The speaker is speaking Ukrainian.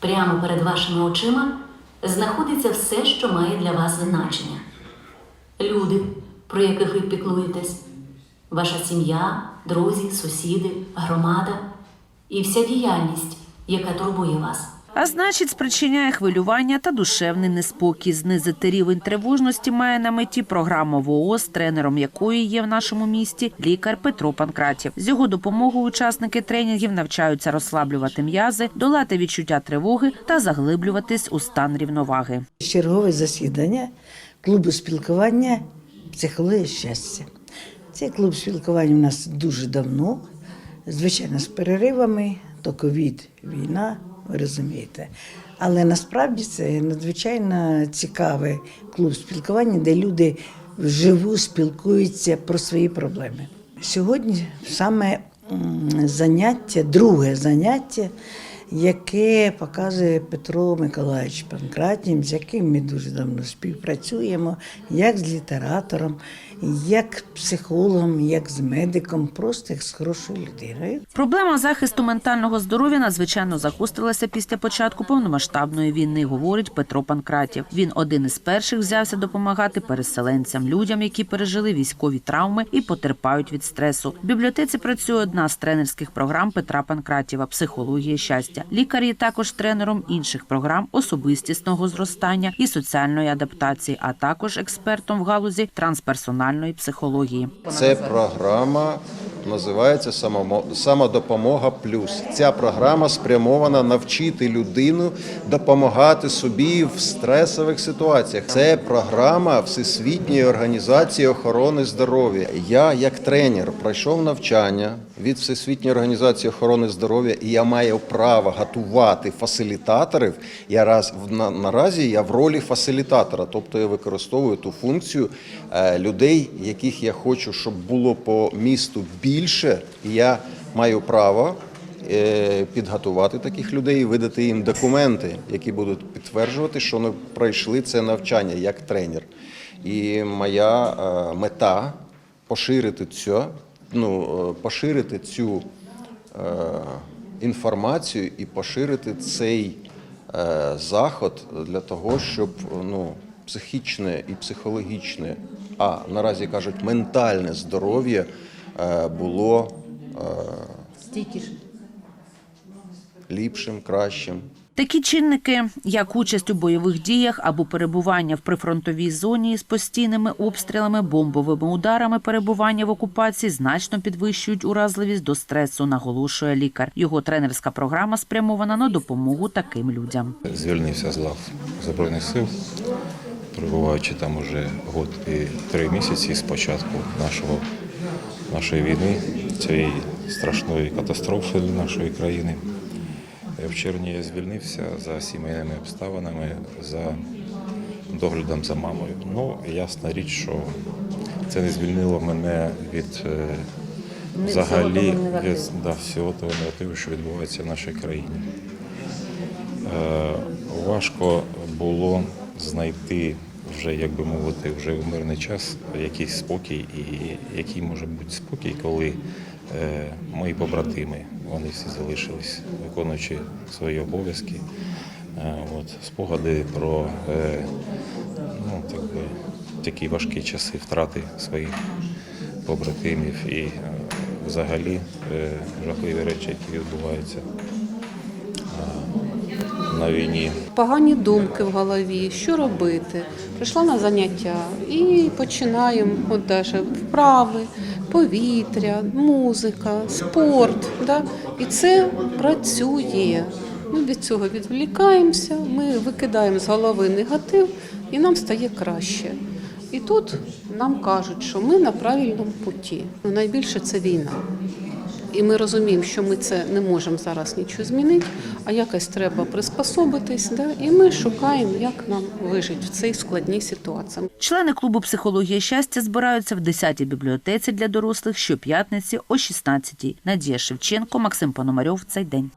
Прямо перед вашими очима знаходиться все, що має для вас значення. Люди, про яких ви піклуєтесь, ваша сім'я, друзі, сусіди, громада і вся діяльність, яка турбує вас. А значить, спричиняє хвилювання та душевний неспокій. Знизити рівень тривожності має на меті програма ВООЗ, тренером якої є в нашому місті лікар Петро Панкратів. З його допомогою учасники тренінгів навчаються розслаблювати м'язи, долати відчуття тривоги та заглиблюватись у стан рівноваги. чергове засідання клубу спілкування психологія щастя. Цей клуб спілкування у нас дуже давно, звичайно, з переривами, то ковід, війна, ви розумієте. Але насправді це надзвичайно цікавий клуб спілкування, де люди вживу спілкуються про свої проблеми. Сьогодні саме заняття, друге заняття, яке показує Петро Миколаївич Панкратів, з яким ми дуже давно співпрацюємо, як з літератором, як психологом, як з медиком, просто як з хорошою людиною. Проблема захисту ментального здоров'я надзвичайно загострилася після початку повномасштабної війни, говорить Петро Панкратів. Він один із перших взявся допомагати переселенцям, людям, які пережили військові травми і потерпають від стресу. В бібліотеці працює одна з тренерських програм Петра Панкратєва психологія щастя. Лікар є також тренером інших програм особистісного зростання і соціальної адаптації, а також експертом в галузі трансперсональної психології. Це програма називається Самодопомога Плюс. Ця програма спрямована навчити людину допомагати собі в стресових ситуаціях. Це програма Всесвітньої організації охорони здоров'я. Я, як тренер, пройшов навчання від Всесвітньої організації охорони здоров'я, і я маю право готувати фасилітаторів. Я раз на, наразі я в ролі фасилітатора, тобто я використовую ту функцію е, людей, яких я хочу, щоб було по місту більше. Я маю право е, підготувати таких людей і видати їм документи, які будуть підтверджувати, що вони пройшли це навчання як тренер. І моя е, мета поширити цю, ну, е, поширити цю інформацію і поширити цей заход для того, щоб ну, психічне і психологічне, а наразі кажуть, ментальне здоров'я було е, ліпшим, кращим. Такі чинники, як участь у бойових діях або перебування в прифронтовій зоні з постійними обстрілами, бомбовими ударами, перебування в окупації, значно підвищують уразливість до стресу, наголошує лікар. Його тренерська програма спрямована на допомогу таким людям. Звільнився з лав Збройних сил, перебуваючи там уже год і три місяці з початку нашого, нашої війни, цієї страшної катастрофи для нашої країни. В червні я звільнився за сімейними обставинами, за доглядом за мамою. Ну, ясна річ, що це не звільнило мене від е, взагалі від, да, всього того негативу, що відбувається в нашій країні. Е, Важко було знайти вже, як би мовити, вже в мирний час якийсь спокій, і який може бути спокій, коли е, мої побратими, вони всі залишились, виконуючи свої обов'язки. Е, От, спогади про е, ну, так би, такі важкі часи втрати своїх побратимів і взагалі жахливі речі, які відбуваються на війні. погані думки в голові, що робити. Прийшла на заняття і починаємо от даже вправи, повітря, музика, спорт. Да? І це працює. Ми від цього відволікаємося, ми викидаємо з голови негатив і нам стає краще. І тут нам кажуть, що ми на правильному путі. Найбільше це війна. І ми розуміємо, що ми це не можемо зараз нічого змінити, а якось треба приспособитись. Да? І ми шукаємо, як нам вижити в цій складній ситуації. Члени клубу психологія щастя збираються в 10-й бібліотеці для дорослих щоп'ятниці о 16-й. Надія Шевченко, Максим Пономарьов. Цей день.